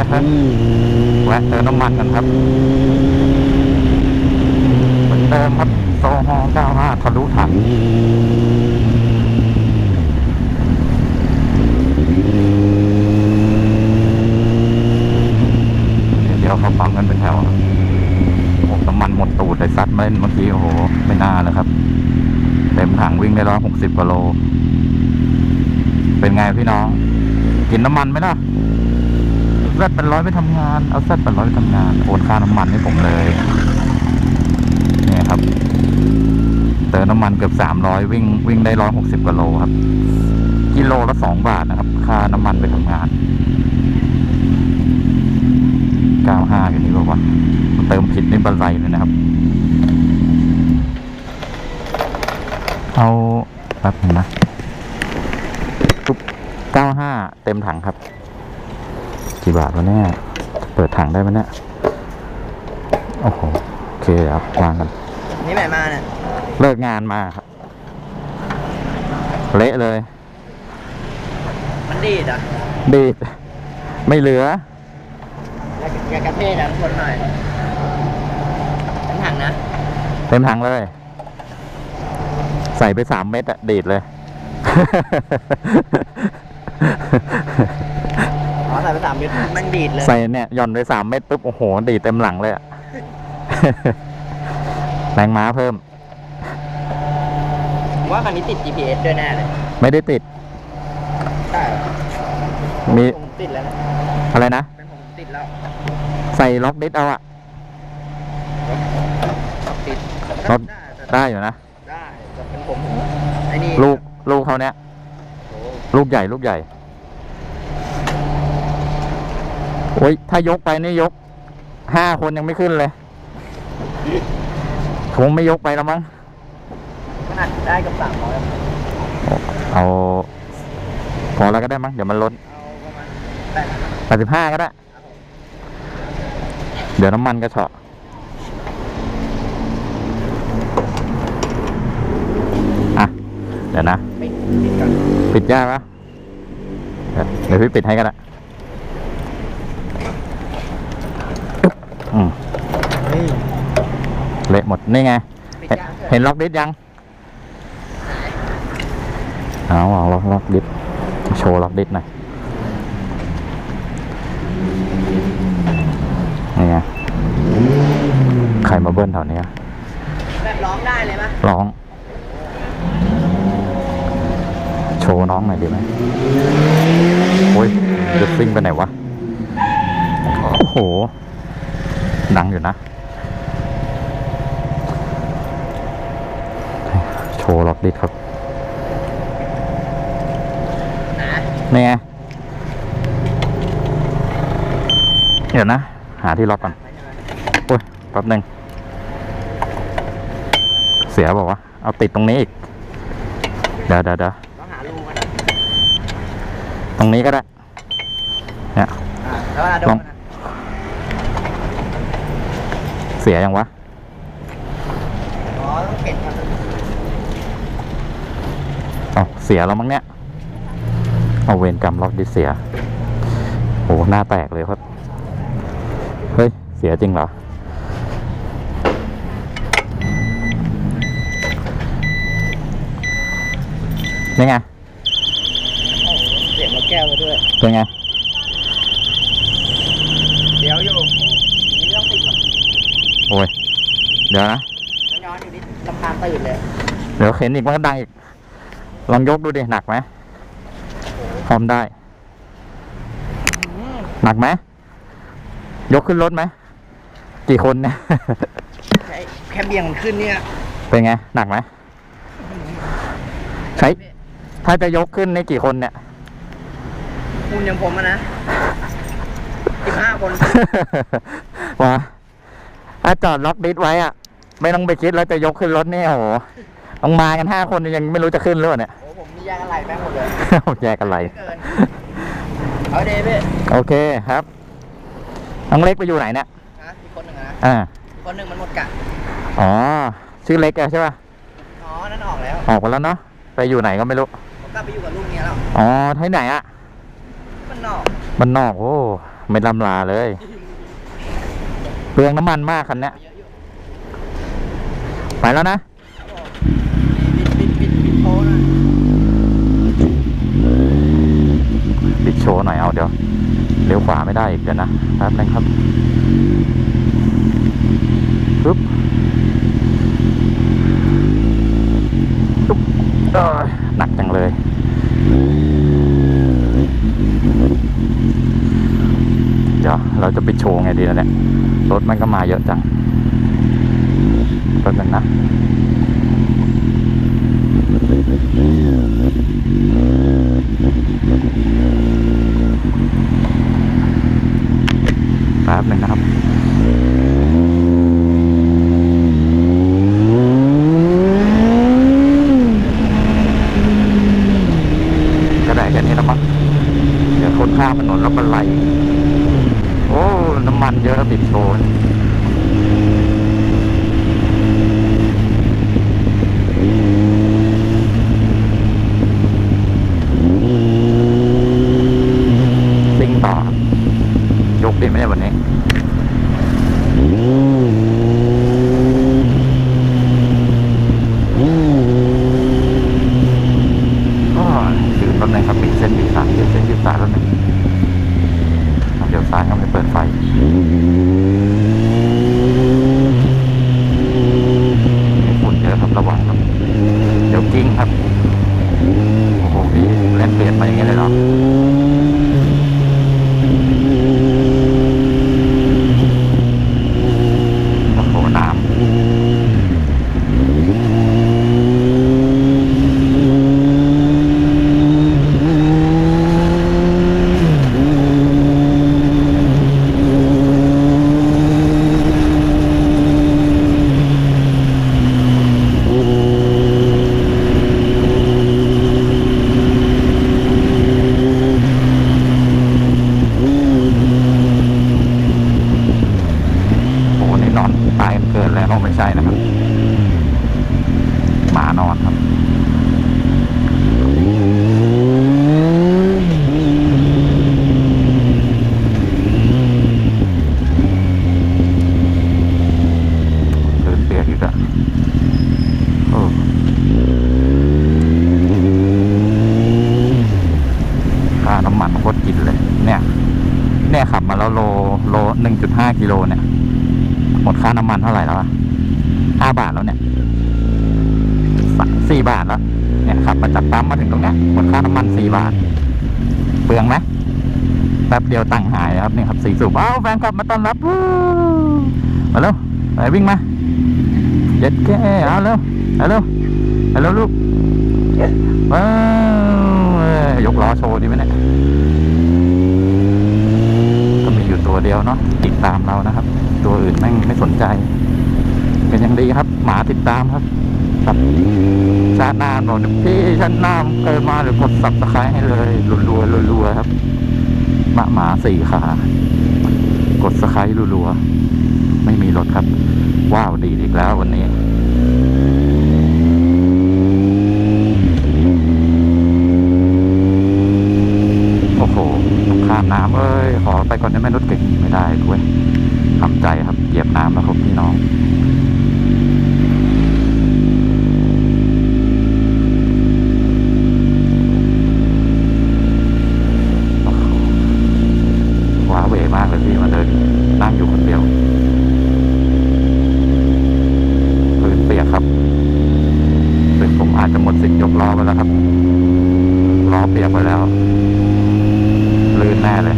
ว้เถอะแวะเติมน้ำมันกันครับเหมือนเดิมครับโซฮอ95ทะลุถังเดี๋ยวเขาปั๊มกันเป็นแถวครับโอ้น้ำมันหมดตูดเลยซัดมาเล่นเมื่อกี้โอ้โห ไม่น่าเลยครับ เต็มถังวิ่งได้ร้อยหกสิบกิโล เป็นไงพี่น้อง กินน้ำมันไหมล่ะ ซดเป็นร้อยไปทำงาน เอาแซดเป็นร้อยไปทำงาน โอนค่าน้ำมันให้ผมเลย เนี่ยครับ เติมน้ำมันเกือบสามร้อยวิ่งวิ่งได้ร้อยหกสิบกิโลครับ กิโลละสองบาทนะครับ ค่าน้ำมันไปทำงานเก้าห้าอยู่นี่บอกว่าเติมผิดนี่บันไลเลยนะครับ เอาแป๊บนึงนะปุ๊บเก้าห้าเต็มถังครับ กี่บาทวะเนี่ย เปิดถังได้ไหมเนี่ย โอ้โห โอเคครับวางกัน นี่ไหนมาเนี่ย เลิกงานมาครับ เละเลย มันดีดอะ ดีด ไม่เหลือ อยากอยากกระเทศอะทนหน่อยทั้งถังนะ เต็มถังเลย ใส่ไปสามเม็ดอะดีดเลย อ๋อใส่ไปสามเม็ดมันดีดเลย ใส่เนี่ยหย่อนไปสามเม็ดปุ๊บโอ้โห ดีดเต็มหลังเลยอะแรงม้าเพิ่ม ผมว่าคันนี้ติด GPS ด้วยแน่เลยไม่ได้ติด ใช่มี ผมติดแล้วนะอะไรนะ เป็นผมติดแล้วใส่ล็อกดิสเอาอะติดรถ ได้แต่ได้อยู่นะ ได้แต่เป็นผมไอ้นี่ลูกลูกเขาเนี้ยโอ้ลูกใหญ่ลูกใหญ่ โอ้ยถ้ายกไปนี่ยกห้าคนยังไม่ขึ้นเลยคงไม่ยกไปแล้วมั้งขนาดได้กับสามร้อยเอาพอแล้วก็ได้มั้งเดี๋ยวมันลดเอาประมาณแปดแปดสิบห้าก็ได้ เดี๋ยวน้ำมันกระเฉาะอะ เดี๋ยวนะไม่ติดกันปิดยากปะเดี๋ยวเดี๋ยวพี่ปิดให้ก็ได้ อึ๊บอืมเฮ้ยเละหมด นี่ไงปิดเห็นยากเห็นล็อกดิสยังเอาเอาล็อกล็อกดิสโชว์ล็อกดิสหน่อยนี่ไงใครมาเบิ้ลแถวนี้อะแบบร้องได้เลยมั้ยร้อง โชว์น้องหน่อยดีไหมโอ้ยจะซิ่งไปไหนวะ โอ้โห ดังอยู่นะ โชว์ล็อกดิสครับนะนี่ไงเดี๋ยวนะ หาที่ล็อกก่อน โอ้ยแป๊บหนึ่ง เสียบอกว่าวะเอาติดตรงนี้อีก เดี๋ยวเดี๋ยวเดี๋ยวต้องหาลูมันตรงนี้ก็ได้เนี่ยอ่าแล้วเวลาโดลอนง มันอะ เสียยังวะ อ๋อต้องเข็นมันอ๋อเสียแล้วมั้งเนี่ย เอาเวรกรรมล็อกดิสเสีย โอ้หน้าแตกเลยครับ เฮ้ย เสียจริงเหรอ นี่ไงโอ้โหเสียงนกแก้วไปด้วย เป็นไง เดี๋ยวอยู่นี่ไม่ต้องติดหรอก โอ้ย เดี๋ยวนะย้อนๆอยู่นี่ลำพานตื่นเลย เดี๋ยวเข็นอีกมันก็ดังอีก ลองยกดูดิหนักไหมพร้อมได้อืมหนักไหม ยกขึ้นรถไหม กี่คนเนี่ย แค่แค่เบี่ยงมันขึ้นเนี่ย เป็นไง หนักไหม ใช้ ถ้าจะยกขึ้นนี่กี่คนเนี่ย คุณอย่างผมอะนะสิบห้าคนว่า ถ้าจอดล็อกดิสไว้อะไม่ต้องไปคิดแล้วจะยกขึ้นรถเนี่ยโอ้โหต้องมากันห้าคนยังไม่รู้จะขึ้นหรือเปล่าเนี่ย โอ้ผมมีแยกอะไรแม่งหมดเลยแยกอะไร เกิน เอาเดย์พี่โอเคครับน้องเล็กไปอยู่ไหนเนี่ยฮะอีกคนหนึ่งอะนะอ่าอีกคนหนึ่งมันหมดกะ อ๋อ ชื่อเล็กอะใช่ป่ะ อ๋อ นั่นออกแล้วออกไปแล้วเนาะ ไปอยู่ไหนก็ไม่รู้ ผมกลับไปอยู่กับลูกเมียแล้ว อ๋อที่ไหนอะมันนอก มันนอกโอ้ ไม่ลำลาเลย เปลืองน้ำมันมากคันเนี้ยเยอะอยู่ไปแล้วนะบิดโค้งหน่อยปิดโชว์หน่อยเอาเดี๋ยวเลี้ยวขวาไม่ได้อีกเดี๋ยวนะแป๊บนึงครับปึ๊บปึ๊บเอ้ยหนักจังเลยเดี๋ยวเราจะปิดโชว์ไงดีล่ะเนี่ย รถมันก็มาเยอะจังแป๊บนึงนะแป๊บหนึ่งนะครับก็ได้แค่นี้แล้วมั้งเดี๋ยวคนข้ามถนนแล้วมันไหลำมันเยอะติดโชนซิ่งต่อยกดีไหมเนี่ยวันนี้ ก็ยืนรถในครับปิดเส้นปิดสายปิดเส้นปิดสายแล้วหนึ่งเดี๋ยวซ้ายก็ไม่เปิดไฟมีฝุ่นเยอะครับระวังครับ จริงครับโอ้โหเล่นเปลี่ยนไปอย่างนี้เลยเนาะ โอ้โหน้ำโอ้โหนี่นอนตายกันเกินแล้วไม่ใช่นะครับ หมานอนครับพื้นเปียกอีกอะโอ้ค่าน้ำมันโคตรกินเลยเนี่ยเนี่ยขับมาแล้วโลโลหนึ่งจุดห้ากิโลเนี่ย หมดค่าน้ำมันเท่าไหร่แล้วอะ ห้าบาทแล้วเนี่ยสามสี่บาทแล้ว เนี่ยขับมาจากปั๊มมาถึงตรงเนี้ยหมดค่าน้ำมันสี่บาท เปลืองไหมแป๊บเดียวตังหายครับเนี่ยครับสี่สูบอ้าวแฟนกลับมาต้อนรับมาเร็วไปวิ่งมาเย็ดแก่เอาเร็วเอาเร็วเอาเร็วลูกว้าวเอ้ยยกล้อโชว์ดีไหมเนี่ยก็มีอยู่ตัวเดียวเนาะติดตามเรานะครับ ตัวอื่นแม่งไม่สนใจ เป็นย่างดีครับ หมาติดตามครับครับชาติหน้าโนนพี่ชาติหน้าเกิดมาหรือกดสับสไครให้เลยรัวๆรัวๆครับหมาหมาสี่ขากดสไครรัวๆไม่มีรถครับ ว้าวดีอีกแล้ววันนี้โอ้โหข้ามน้ำเอ้ยขอไปก่อนได้ไหมรถเก่งไม่ได้ด้วยทำใจครับเหยียบน้ำแล้วครับพี่น้อง โอ้โหว้าเหวมากเลยพี่มาเดินนั่งอยู่คนเดียวพื้นเปียกครับซึ่งผมอาจจะหม ดสิทธิ์ยกล้อไปแล้วครับ ล้อเปียกไปแล้ว ลื่นแน่เลย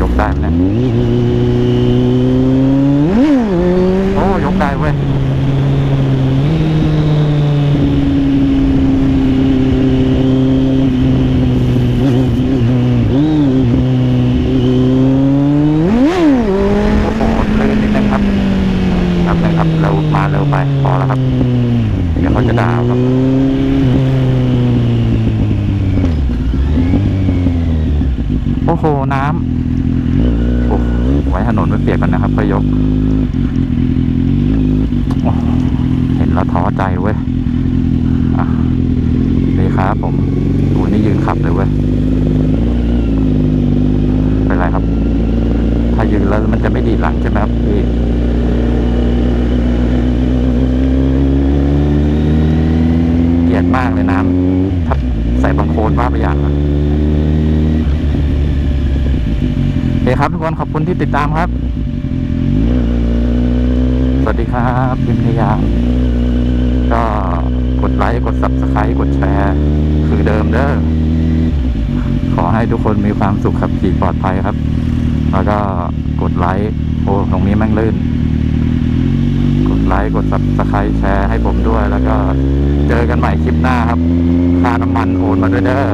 ยกได้ไหมเนี่ยโอ้ ยกได้เว้ย โโห น้ำโอ้ไว้ถนนไม่เปียกกันนะครับพยกโอ้เห็นแล้วท้อใจเว้ยอะนี่ ครับผมดูนี่ยืนขับเลยเว้ยเป็นไรครับ ถ้ายืนแล้วมันจะไม่ดีหลังใช่ไหมครับพี่เกลียดมากเลยน้ำถ้าใส่บางโคลนว่าไปอย่างอะโอเคครับทุกคนขอบคุณที่ติดตามครับ สวัสดีครับพิมพยาก็ ไลค์ กด subscribe กดแชร์ คือเดิมเด้อ ขอให้ทุกคนมีความสุขขับขี่ปลอดภัยครับ แล้วก็กดไลค์ โอ้ ตรงนี้แม่งลื่น กดไลค์ กด subscribe แชร์ให้ผมด้วย แล้วก็เจอกันใหม่คลิปหน้าครับ ค่าน้ำมันโอนมาด้วยเด้อ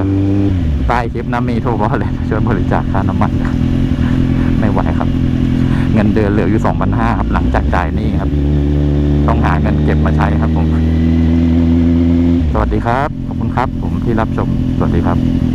ใต้คลิปนะมีโทรบอเลยช่วยบริจาคค่าน้ำมัน ไม่ไหวครับ เงินเดือนเหลืออยู่สองพันห้าครับ หลังจากจ่ายหนี้ครับ ต้องหาเงินเก็บมาใช้ครับผม สวัสดีครับ ขอบคุณครับ ผมที่รับชม สวัสดีครับ